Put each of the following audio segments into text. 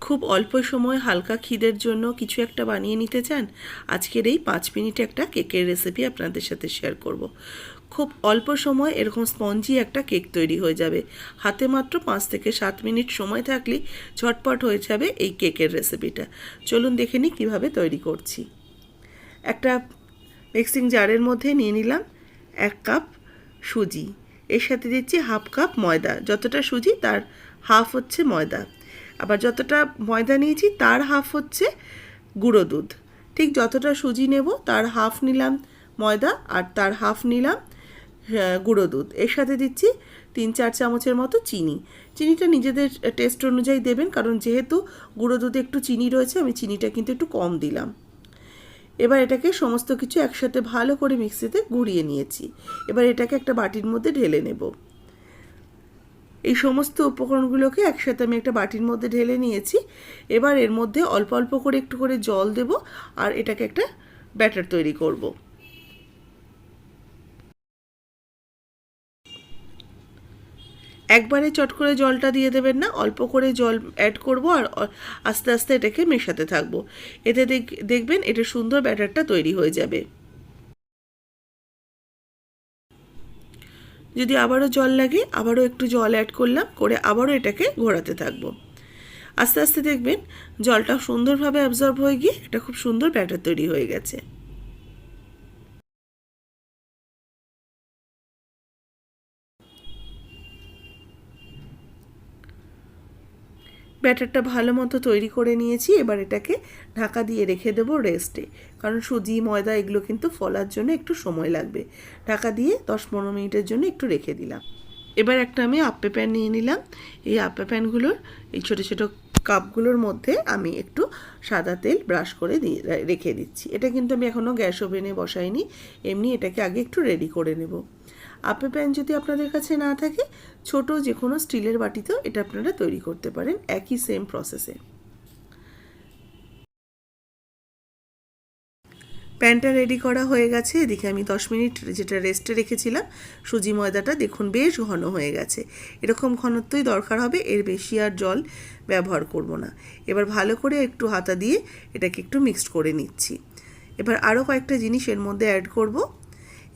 খুব অল্প সময় হালকা খিদের জন্য কিছু একটা বানিয়ে নিতে চান, আজকের এই পাঁচ মিনিটে একটা কেকের রেসিপি আপনাদের সাথে শেয়ার করব। খুব অল্প সময় এরকম স্পঞ্জি একটা কেক তৈরি হয়ে যাবে। হাতে মাত্র পাঁচ থেকে সাত মিনিট সময় থাকলেই ঝটপট হয়ে যাবে এই কেকের রেসিপিটা চলুন দেখে নিই কীভাবে তৈরি করছি। একটা মিক্সিং জারের মধ্যে নিয়ে নিলাম এক কাপ সুজি। এর সাথে দিচ্ছি হাফ কাপ ময়দা। যতটা সুজি তার হাফ হচ্ছে ময়দা। আবার যতটা ময়দা নিয়েছি, তার হাফ হচ্ছে গুঁড়ো দুধ। ঠিক যতটা সুজি নেব, তার হাফ নিলাম ময়দা আর তার হাফ নিলাম গুঁড়ো দুধ। এর সাথে দিচ্ছি তিন চার চামচের মতো চিনি। চিনিটা নিজেদের টেস্ট অনুযায়ী দেবেন, কারণ যেহেতু গুঁড়ো দুধে একটু চিনি রয়েছে, আমি চিনিটা কিন্তু একটু কম দিলাম। এবার এটাকে সমস্ত কিছু একসাথে ভালো করে মিক্সিতে গুঁড়িয়ে নিয়েছি। এবার এটাকে একটা বাটির মধ্যে ঢেলে নেব। এই সমস্ত উপকরণগুলোকে একসাথে আমি একটা বাটির মধ্যে ঢেলে নিয়েছি। এবার এর মধ্যে অল্প অল্প করে একটু করে জল দেব আর এটাকে একটা ব্যাটার তৈরি করব। একবারে চট করে জলটা দিয়ে দেবেন না, অল্প করে জল অ্যাড করব আর আস্তে আস্তে এটাকে মেশাতে থাকব। এতে দেখ- দেখবেন এটা সুন্দর ব্যাটারটা তৈরি হয়ে যাবে। যদি আবারও জল লাগে, আবারও একটু জল অ্যাড করলাম, করে আবারও এটাকে ঘোরাতে থাকব। আস্তে আস্তে দেখবেন জলটা সুন্দরভাবে অ্যাবজর্ব হয়ে গিয়ে এটা খুব সুন্দর ব্যাটার তৈরি হয়ে গেছে। ব্যাটারটা ভালো মতো তৈরি করে নিয়েছি, এবার এটাকে ঢাকা দিয়ে রেখে দেবো রেস্টে কারণ সুজি, ময়দা এগুলো কিন্তু ফলার জন্য একটু সময় লাগবে। ঢাকা দিয়ে দশ পনেরো মিনিটের জন্য একটু রেখে দিলাম। এবার একটা আমি আপ্পে প্যান নিয়ে নিলাম। এই আপ্পে প্যানগুলোর এই ছোটো ছোটো কাপগুলোর মধ্যে আমি একটু সাদা তেল ব্রাশ করে দিয়ে রেখে দিচ্ছি। এটা কিন্তু আমি এখনও গ্যাস ওভেনে বসাইনি। এমনি এটাকে আগে একটু রেডি করে নেব। আপে প্যান যদি আপনাদের কাছে না থাকে, ছোট যে কোনো স্টিলের বাটিতেও এটা আপনারা তৈরি করতে পারেন একই সেম প্রসেসে প্যানটা রেডি করা হয়ে গেছে, এদিকে আমি দশ মিনিট যেটা রেস্টে রেখেছিলাম, সুজি ময়দাটা দেখুন বেশ ঘন হয়ে গেছে। এরকম ঘনত্বই দরকার হবে, এর বেশি আর জল ব্যবহার করব না। এবার ভালো করে একটু হাতা দিয়ে এটাকে একটু মিক্সড করে নিচ্ছি। এবার আরও কয়েকটা জিনিস এর মধ্যে অ্যাড করব।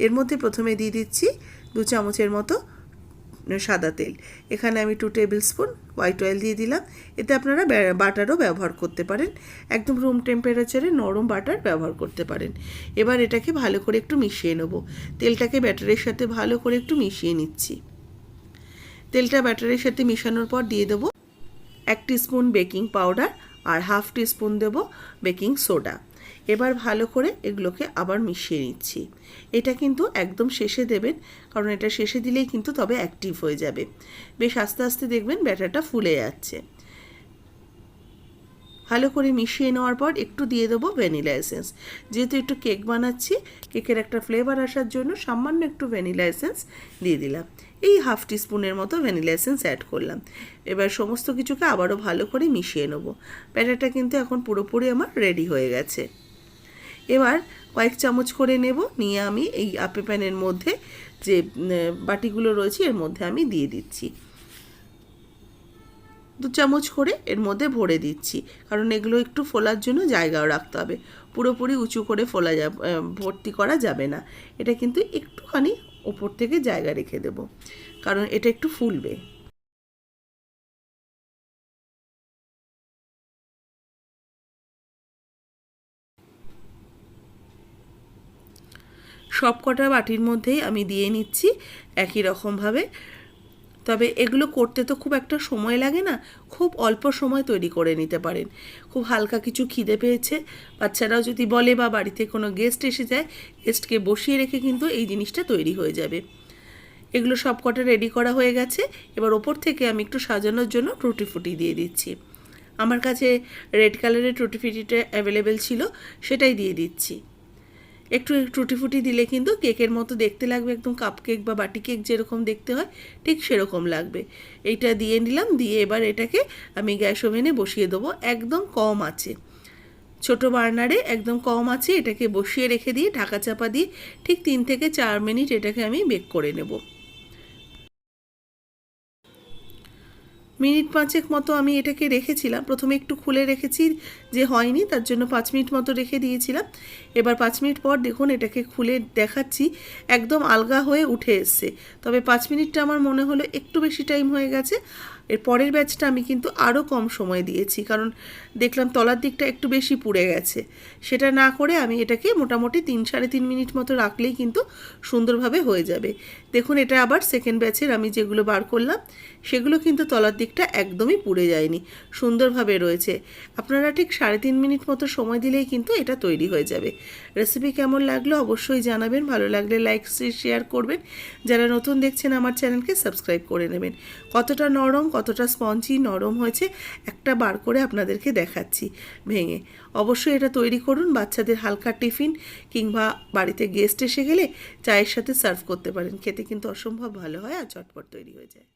এর মধ্যে প্রথমে দিয়ে দিচ্ছি দু চামচের মতো সাদা তেল। এখানে আমি two tablespoon white oil দিয়ে দিলাম। এতে আপনারা বাটারও ব্যবহার করতে পারেন। একদম রুম টেম্পারেচারে নরম বাটার ব্যবহার করতে পারেন। এবার এটাকে ভালো করে একটু মিশিয়ে নেব। তেলটাকে ব্যাটারের সাথে ভালো করে একটু মিশিয়ে নিচ্ছি। তেলটা ব্যাটারের সাথে মিশানোর পর দিয়ে দেবো এক স্পুন বেকিং পাউডার আর হাফ স্পুন দেব বেকিং সোডা এবার ভালো করে এগুলোকে আবার মিশিয়ে নিচ্ছি। এটা কিন্তু একদম শেষে দেবেন, কারণ এটা শেষে দিলেই কিন্তু তবে অ্যাক্টিভ হয়ে যাবে। বেশ আস্তে আস্তে দেখবেন ব্যাটারটা ফুলে যাচ্ছে। ভালো করে মিশিয়ে নেওয়ার পর একটু দিয়ে দেবো ভ্যানিলা এসেন্স। যেহেতু একটু কেক বানাচ্ছি, কেকের একটা ফ্লেভার আসার জন্য সামান্য একটু ভ্যানিলা এসেন্স দিয়ে দিলাম। এই হাফ টিস্পুনের মতো ভ্যানিলা এসেন্স অ্যাড করলাম। এবার সমস্ত কিছুকে আবারও ভালো করে মিশিয়ে নেব। ব্যাটারটা কিন্তু এখন পুরোপুরি আমার রেডি হয়ে গেছে। এবার কয়েক চামচ করে নেব, নিয়ে আমি এই আপে প্যানের মধ্যে যে বাটিগুলো রয়েছে এর মধ্যে আমি দিয়ে দিচ্ছি। দু চামচ করে এর মধ্যে ভরে দিচ্ছি, কারণ এগুলো একটু ফোলার জন্য জায়গাও রাখতে হবে। পুরোপুরি উঁচু করে ফোলা যাবে ভর্তি করা যাবে না। এটা কিন্তু একটুখানি ওপর থেকে জায়গা রেখে দেব, কারণ এটা একটু ফুলবে। সব কটা বাটির মধ্যেই আমি দিয়ে নিচ্ছি একই রকমভাবে। তবে এগুলো করতে তো খুব একটা সময় লাগে না, খুব অল্প সময় তৈরি করে নিতে পারেন। খুব হালকা কিছু খিদে পেয়েছে, বাচ্চারাও যদি বলে বা বাড়িতে কোনো গেস্ট এসে যায় গেস্টকে বসিয়ে রেখে কিন্তু এই জিনিসটা তৈরি হয়ে যাবে। এগুলো সব কটা রেডি করা হয়ে গেছে, এবার ওপর থেকে আমি একটু সাজানোর জন্য টুটি ফুটি দিয়ে দিচ্ছি। আমার কাছে রেড কালারের টুটি ফুটিটা অ্যাভেলেবেল ছিল, সেটাই দিয়ে দিচ্ছি। একটু টুটি ফুটি দিলে কিন্তু কেকের মতো দেখতে লাগবে, একদম কাপ কেক বা বাটি কেক যেরকম দেখতে হয়, ঠিক সেরকম লাগবে। এইটা দিয়ে নিলাম, দিয়ে এবার এটাকে আমি গ্যাস ওভেনে বসিয়ে দেবো, একদম কম আছে। ছোট বার্নারে একদম কম আছে, এটাকে বসিয়ে রেখে দিয়ে ঢাকা চাপা দিয়ে ঠিক তিন থেকে চার মিনিট এটাকে আমি বেক করে নেব। মিনিট পাঁচেক মতো আমি এটাকে রেখেছিলাম। প্রথমে একটু খুলে রেখেছি যে হয়নি, তার জন্য পাঁচ মিনিট মতো রেখে দিয়েছিলাম। এবার পাঁচ মিনিট পর দেখুন এটাকে খুলে দেখাচ্ছি, একদম আলগা হয়ে উঠে এসছে। তবে পাঁচ মিনিটটা আমার মনে হলো একটু বেশি টাইম হয়ে গেছে। এর পরের ব্যাচটা আমি কিন্তু আরও কম সময় দিয়েছি, কারণ দেখলাম তলার দিকটা একটু বেশি পুড়ে গেছে। সেটা না করে আমি এটাকে মোটামুটি তিন সাড়ে তিন মিনিট মতো রাখলেই কিন্তু সুন্দরভাবে হয়ে যাবে। দেখুন, এটা আবার সেকেন্ড ব্যাচের আমি যেগুলো বার করলাম, সেগুলো কিন্তু তলার দিকটা একদমই পুড়ে যায়নি, সুন্দরভাবে রয়েছে। আপনারা ঠিক সাড়ে তিন মিনিট মতো সময় দিলেই কিন্তু এটা তৈরি হয়ে যাবে। রেসিপি কেমন লাগল অবশ্যই জানাবেন, ভালো লাগলে লাইক শেয়ার করবেন। যারা নতুন দেখছেন আমার চ্যানেলকে সাবস্ক্রাইব করে নেবেন। কতটা নরম কতটা স্পঞ্জি নরম হয়েছে, একটা বার করে আপনাদেরকে দেখাচ্ছি ভেঙে। অবশ্যই এটা তৈরি করুন, বাচ্চাদের হালকা টিফিন কিংবা বাড়িতে গেস্ট এসে গেলে চায়ের সাথে সার্ভ করতে পারেন। খেতে কিন্তু অসম্ভব ভালো হয় আর চটপট তৈরি হয়ে যায়।